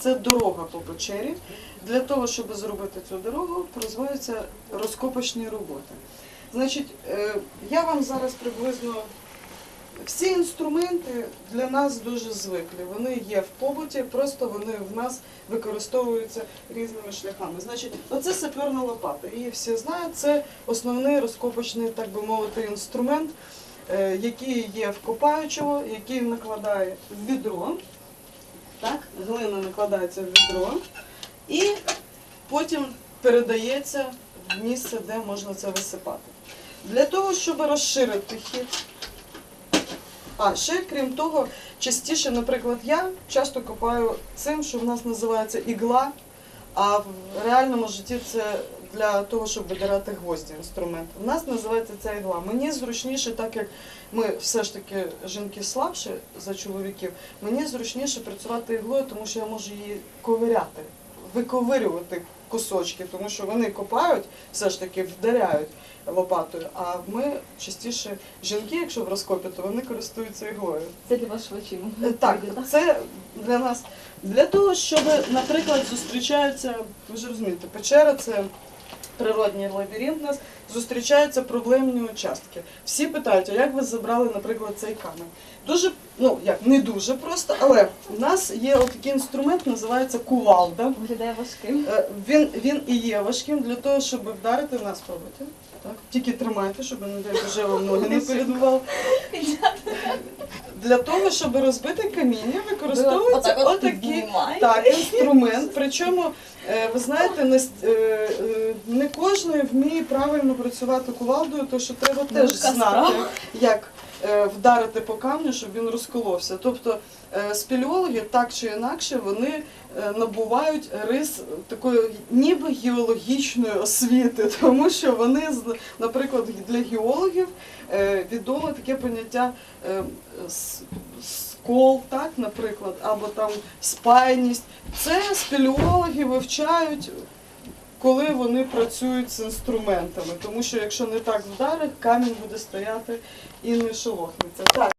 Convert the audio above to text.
Це дорога по печері. Для того, щоб зробити цю дорогу, розвиваються розкопочні роботи. Значить, е, я вам зараз приблизно всі інструменти для нас дуже звиклі. Вони є в побуті, просто вони в нас використовуються різними шляхами. Значить, оце саперна лопата. Її всі знають. Це основний розкопочний, так би мовити, інструмент, е, який є в копаючого, який накладає в відро. Так, глина накладається в відро і потім передається в місце, де можна це висипати. Для того, щоб розширити хід. А ще крім того, частіше, наприклад, я часто копаю цим, що в нас називається ігла, а в реальному житті це для того, щоб видирати гвозді інструмент. У нас називається ця ігла. Мені зручніше, так як ми все ж таки жінки слабші за чоловіків, мені зручніше працювати іглою, тому що я можу її ковиряти, виковирювати кусочки, тому що вони копають, все ж таки вдаряють лопатою. А ми частіше жінки, якщо в розкопі, то вони користуються іглою. Це для вашого чину. Е, Так, це для нас для того, щоб, наприклад, зустрічаються, ви ж розумієте, печера це природній лабіринт у нас, зустрічаються проблемні участки. Всі питають, а як ви забрали, наприклад, цей камінь? Дуже, ну як не дуже просто, але в нас є отакий інструмент, називається кувалда. Виглядає важким. Е, Він, він і є важким для того, щоб вдарити нас пробуйте. Так, тільки тримайте, щоб не дай Боже вам ноги не передував. Для того, щоб розбити каміння, використовується Отак отакий так, інструмент. Причому, е, ви знаєте, кожен вміє правильно працювати кувалдою, то що треба теж знати, як е, вдарити по камню, щоб він розколовся. Тобто е, спелеологи так чи інакше вони е, набувають рис такої ніби геологічної освіти, тому що вони, наприклад, для геологів відомо таке поняття скол, так, наприклад, або там спайність. Це спелеологи вивчають. Коли вони працюють з інструментами, тому що якщо не так вдарить, камінь буде стояти і не шелохнеться.